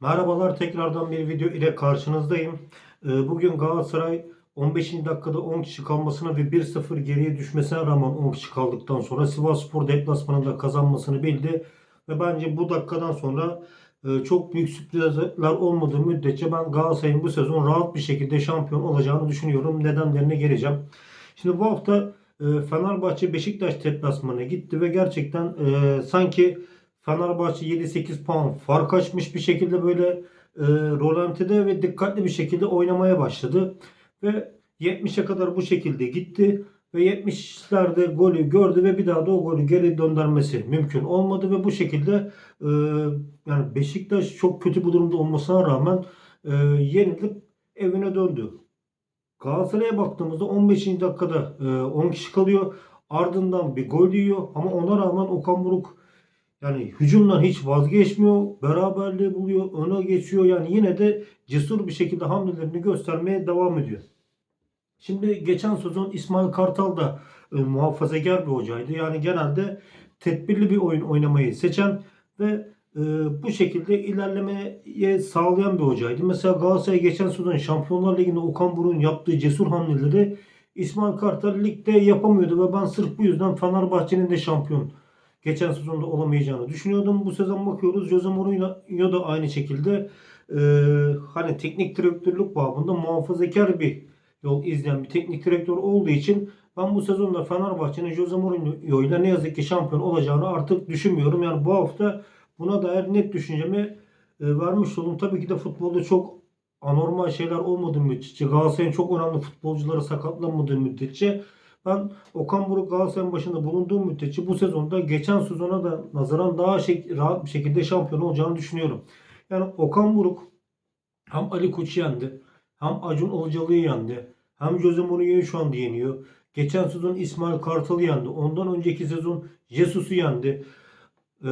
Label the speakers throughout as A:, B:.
A: Merhabalar tekrardan bir video ile karşınızdayım. Ee, Bugün Galatasaray 15. dakikada 10 kişi kalmasına ve 1-0 geriye düşmesine rağmen 10 kişi kaldıktan sonra Sivasspor deplasmanında kazanmasını bildi. Ve bence bu dakikadan sonra e, çok büyük sürprizler olmadığı müddetçe ben Galatasaray'ın bu sezon rahat bir şekilde şampiyon olacağını düşünüyorum. Nedenlerine geleceğim. Şimdi bu hafta e, Fenerbahçe Beşiktaş deplasmanına gitti ve gerçekten e, sanki Fenerbahçe 7-8 puan fark açmış bir şekilde böyle e, rolantide ve dikkatli bir şekilde oynamaya başladı. Ve 70'e kadar bu şekilde gitti. Ve 70'lerde golü gördü ve bir daha da o golü geri döndürmesi mümkün olmadı ve bu şekilde e, yani Beşiktaş çok kötü bir durumda olmasına rağmen e, yenilip evine döndü. Galatasaray'a baktığımızda 15. dakikada e, 10 kişi kalıyor. Ardından bir gol yiyor ama ona rağmen Okan Buruk yani hücumdan hiç vazgeçmiyor. Beraberliği buluyor. Öne geçiyor. Yani yine de cesur bir şekilde hamlelerini göstermeye devam ediyor. Şimdi geçen sezon İsmail Kartal da e, muhafazakar bir hocaydı. Yani genelde tedbirli bir oyun oynamayı seçen ve e, bu şekilde ilerlemeye sağlayan bir hocaydı. Mesela Galatasaray geçen sezon Şampiyonlar Ligi'nde Okan Buruk'un yaptığı cesur hamleleri İsmail Kartal ligde yapamıyordu ve ben sırf bu yüzden Fenerbahçe'nin de şampiyon geçen sezonda olamayacağını düşünüyordum. Bu sezon bakıyoruz Jose Mourinho da aynı şekilde e, hani teknik direktörlük babında muhafazakar bir yol izleyen bir teknik direktör olduğu için ben bu sezonda Fenerbahçe'nin Jose Mourinho ile ne yazık ki şampiyon olacağını artık düşünmüyorum. Yani bu hafta buna dair net düşüncemi e, vermiş oldum. Tabii ki de futbolda çok anormal şeyler olmadığı müddetçe, Galatasaray'ın çok önemli futbolcuları sakatlanmadığı müddetçe ben Okan Buruk Galatasaray'ın başında bulunduğu müddetçe bu sezonda geçen sezona da nazaran daha şey, rahat bir şekilde şampiyon olacağını düşünüyorum. Yani Okan Buruk hem Ali Koç'u yendi, hem Acun Ilıcalı'yı yendi, hem Jose Mourinho'yu şu anda yeniyor. Geçen sezon İsmail Kartal'ı yendi. Ondan önceki sezon Jesus'u yendi. Ee,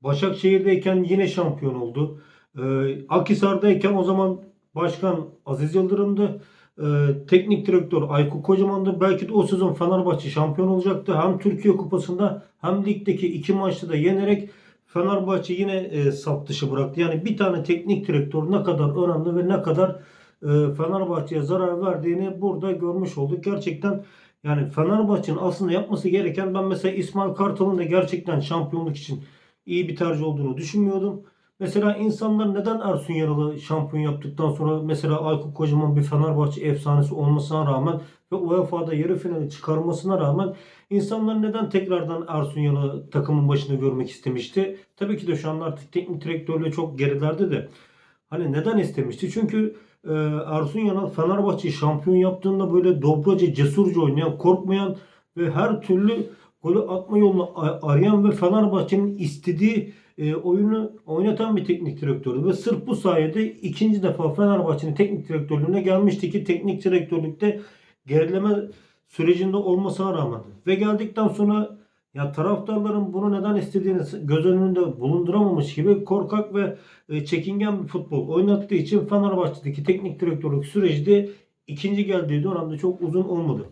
A: Başakşehir'deyken yine şampiyon oldu. Ee, Akhisar'dayken o zaman başkan Aziz Yıldırım'dı. Ee, teknik direktör Aykut Kocaman'dı. Belki de o sezon Fenerbahçe şampiyon olacaktı. Hem Türkiye Kupası'nda hem ligdeki iki maçta da yenerek Fenerbahçe yine e, saf dışı bıraktı. Yani bir tane teknik direktör ne kadar önemli ve ne kadar e, Fenerbahçe'ye zarar verdiğini burada görmüş olduk. Gerçekten yani Fenerbahçe'nin aslında yapması gereken ben mesela İsmail Kartal'ın da gerçekten şampiyonluk için iyi bir tercih olduğunu düşünmüyordum. Mesela insanlar neden Ersun Yanal'ı şampiyon yaptıktan sonra mesela Aykut Kocaman bir Fenerbahçe efsanesi olmasına rağmen ve UEFA'da yarı finali çıkarmasına rağmen insanlar neden tekrardan Ersun Yanal'ı takımın başında görmek istemişti? Tabii ki de şu anda artık teknik direktörle çok gerilerde de hani neden istemişti? Çünkü e, Ersun Yanal Fenerbahçe'yi şampiyon yaptığında böyle dobraca, cesurca oynayan, korkmayan ve her türlü golü atma yolunu arayan ve Fenerbahçe'nin istediği e, oyunu oynatan bir teknik direktördü. Ve sırf bu sayede ikinci defa Fenerbahçe'nin teknik direktörlüğüne gelmişti ki teknik direktörlükte gerileme sürecinde olmasına rağmen. Ve geldikten sonra ya taraftarların bunu neden istediğini göz önünde bulunduramamış gibi korkak ve e, çekingen bir futbol oynattığı için Fenerbahçe'deki teknik direktörlük süreci de ikinci geldiği dönemde çok uzun olmadı.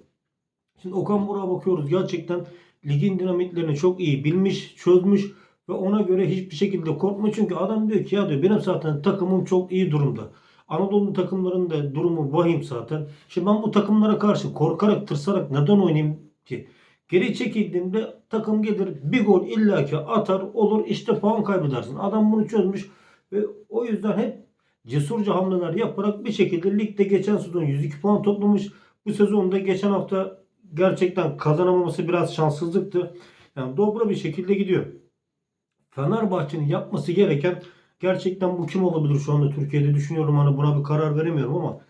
A: Şimdi Okan Burak'a bakıyoruz. Gerçekten ligin dinamiklerini çok iyi bilmiş, çözmüş ve ona göre hiçbir şekilde korkma. Çünkü adam diyor ki ya diyor benim zaten takımım çok iyi durumda. Anadolu takımlarının da durumu vahim zaten. Şimdi ben bu takımlara karşı korkarak, tırsarak neden oynayayım ki? Geri çekildiğimde takım gelir bir gol illaki atar olur işte puan kaybedersin. Adam bunu çözmüş ve o yüzden hep cesurca hamleler yaparak bir şekilde ligde geçen sezon 102 puan toplamış. Bu sezonda geçen hafta gerçekten kazanamaması biraz şanssızlıktı. Yani dobra bir şekilde gidiyor. Fenerbahçe'nin yapması gereken gerçekten bu kim olabilir şu anda Türkiye'de düşünüyorum hani buna bir karar veremiyorum ama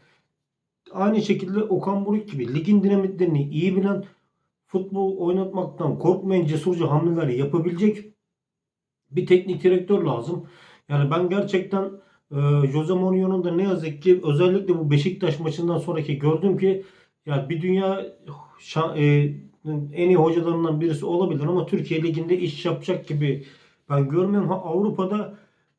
A: aynı şekilde Okan Buruk gibi ligin dinamiklerini iyi bilen futbol oynatmaktan korkmayan cesurca hamleler yapabilecek bir teknik direktör lazım. Yani ben gerçekten e, Jose Mourinho'nun da ne yazık ki özellikle bu Beşiktaş maçından sonraki gördüm ki ya bir dünya şa- e, en iyi hocalarından birisi olabilir ama Türkiye liginde iş yapacak gibi ben görmüyorum. Ha, Avrupa'da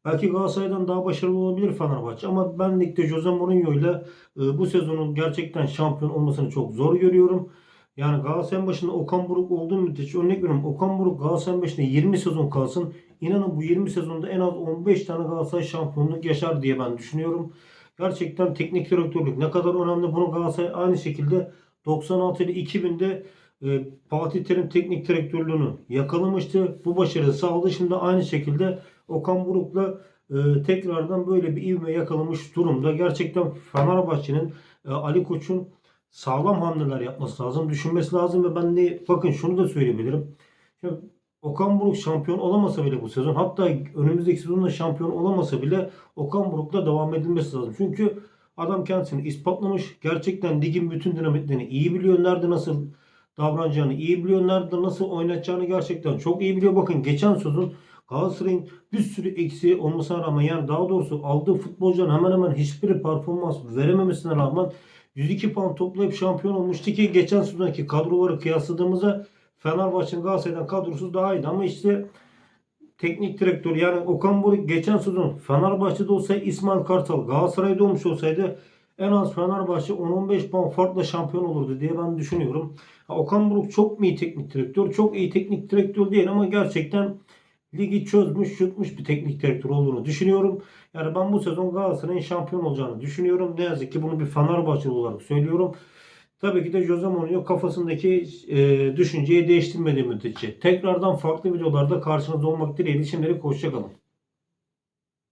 A: belki Galatasaray'dan daha başarılı olabilir Fenerbahçe ama ben ligde Jose Mourinho ile e, bu sezonun gerçekten şampiyon olmasını çok zor görüyorum. Yani Galatasaray'ın başında Okan Buruk olduğu müddetçe örnek veriyorum Okan Buruk Galatasaray'ın başında 20 sezon kalsın. İnanın bu 20 sezonda en az 15 tane Galatasaray şampiyonluk yaşar diye ben düşünüyorum. Gerçekten teknik direktörlük ne kadar önemli bunu Galatasaray aynı şekilde 96 ile 2000'de e, Fatih Terim teknik direktörlüğünü yakalamıştı. Bu başarıyı sağladı. Şimdi aynı şekilde Okan Buruk'la e, tekrardan böyle bir ivme yakalamış durumda. Gerçekten Fenerbahçe'nin e, Ali Koç'un sağlam hamleler yapması lazım. Düşünmesi lazım ve ben de bakın şunu da söyleyebilirim. Şimdi Okan Buruk şampiyon olamasa bile bu sezon hatta önümüzdeki sezonda şampiyon olamasa bile Okan Buruk'la devam edilmesi lazım. Çünkü adam kendisini ispatlamış. Gerçekten ligin bütün dinamiklerini iyi biliyor. Nerede nasıl davranacağını iyi biliyor. Nerede nasıl oynatacağını gerçekten çok iyi biliyor. Bakın geçen sezon Galatasaray'ın bir sürü eksiği olmasına rağmen yani daha doğrusu aldığı futbolcuların hemen hemen hiçbiri performans verememesine rağmen 102 puan toplayıp şampiyon olmuştu ki geçen sezonki kadroları kıyasladığımızda Fenerbahçe'nin Galatasaray'dan kadrosu daha iyiydi ama işte teknik direktör yani Okan Buruk geçen sezon Fenerbahçe'de olsaydı İsmail Kartal Galatasaray'da olmuş olsaydı en az Fenerbahçe 10-15 puan farkla şampiyon olurdu diye ben düşünüyorum. Ha, Okan Buruk çok mu iyi teknik direktör? Çok iyi teknik direktör değil ama gerçekten ligi çözmüş, yutmuş bir teknik direktör olduğunu düşünüyorum. Yani ben bu sezon Galatasaray'ın şampiyon olacağını düşünüyorum. Ne yazık ki bunu bir Fenerbahçeli olarak söylüyorum. Tabii ki de Jose Mourinho kafasındaki e, düşünceyi değiştirmediği müddetçe. Tekrardan farklı videolarda karşınızda olmak dileğiyle şimdilik hoşçakalın.